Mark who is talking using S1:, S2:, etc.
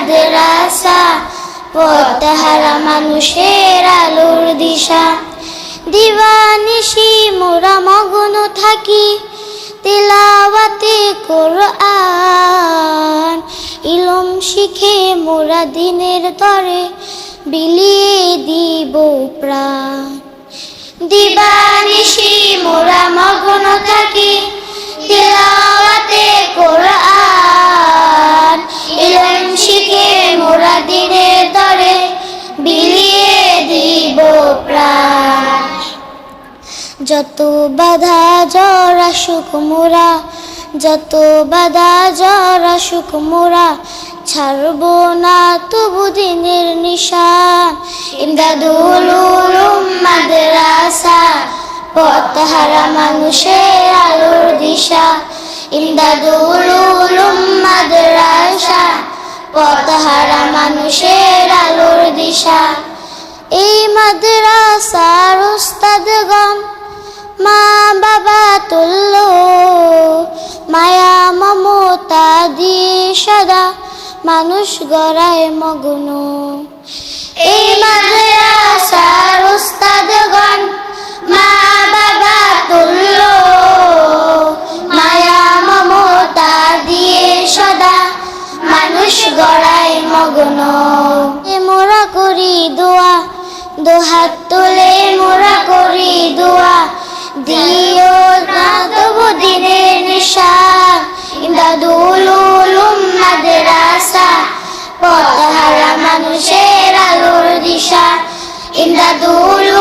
S1: মাদ্রাসা, পথহারা মানুষের আলোর দিশা। দিবানিশি মোরা মগ্ন থাকি, তেলাওয়াতে কোরআন। ইলম শিখে মোরা দিনের তরে বিলিয়ে দিব প্রাণ। দিবানিশি মোরা মগ্ন থাকি যত বাধা জ্বর আসুক মোরা, যত বাধা জ্বর আসুক মোরা, ছাড়বো না তবু দিনের নিশান ইমদাদুল উলুম মাদ্রাসা পথহারা মানুষের আলোর দিশা। ইমদাদুল উলুম মাদ্রাসা পথহারা মানুষের আলোর দিশা। এই মাদ্রাসার সদা মানুষ গড়ায় মগ্ন। এই মাদ্রাসার উস্তাদগণ মা বাবা তুল্য। মায়া মমতা দিয়ে সদা মানুষ গড়ায় মগ্ন। মোরা করি দোয়া, দোহাত তুলে মোরা করি দোয়া। দিও না তবু দিনের নিশান ইমদাদুল